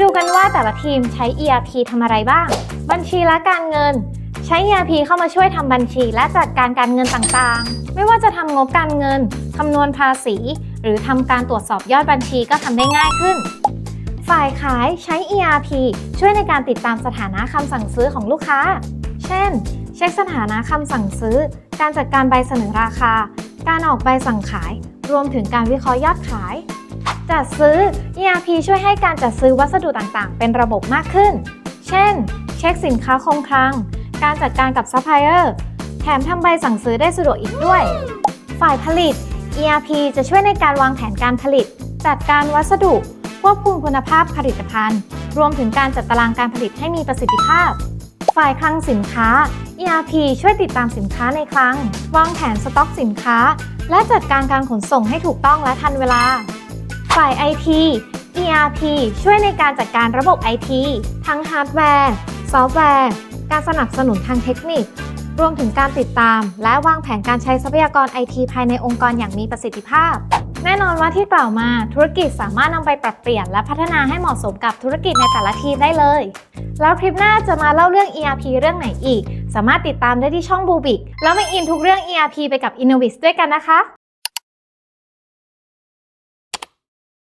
ดูกันว่าแต่ละทีมใช้ ERP ทำอะไรบ้าง บัญชีและการเงิน ใช้ ERP เข้ามาช่วยทำบัญชี และจัดการการเงินต่างๆ ไม่ว่าจะทำงบการเงินคำนวณภาษี หรือทำการตรวจสอบยอดบัญชีก็ทำได้ง่ายขึ้น ฝ่ายขายใช้ ERP ช่วยในการติดตามสถานะคำสั่งซื้อของลูกค้า เช่น เช็คสถานะคำสั่งซื้อ การจัดการใบเสนอราคา การออกใบสั่งขาย รวมถึงการวิเคราะห์ยอดขาย จัดซื้อ ERP ช่วยให้การจัดซื้อวัสดุต่างๆ เป็นระบบมากขึ้น เช่น เช็คสินค้าคงคลัง การจัดการกับซัพพลายเออร์ แถมทำใบสั่งซื้อได้สะดวกอีกด้วย ฝ่ายผลิต ERP จะช่วยในการวางแผนการผลิต จัดการวัสดุ ควบคุมคุณภาพผลิตภัณฑ์ รวมถึงการจัดตารางการผลิตให้มีประสิทธิภาพ ฝ่ายคลังสินค้า ERP ช่วยติดตามสินค้าในคลัง วางแผนสต็อกสินค้า และจัดการการขนส่งให้ถูกต้องและทันเวลา ฝ่าย IT ERP ช่วยในการจัดการระบบ IT ทั้งฮาร์ดแวร์ ซอฟต์แวร์ การสนับสนุนทางเทคนิค รวมถึงการติดตาม และวางแผนการใช้ทรัพยากร IT ภายในองค์กรอย่างมีประสิทธิภาพ แน่นอนว่าที่กล่าวมาธุรกิจสามารถนำไปปรับเปลี่ยนและพัฒนาให้เหมาะสมกับธุรกิจในแต่ละทีมได้เลย แล้วคลิปหน้าจะมาเล่าเรื่อง ERP เรื่องไหนอีก สามารถติดตามได้ที่ช่องบูบิกแล้วมาอินทุกเรื่อง ERP ไปกับ Innovis ด้วยกันนะคะ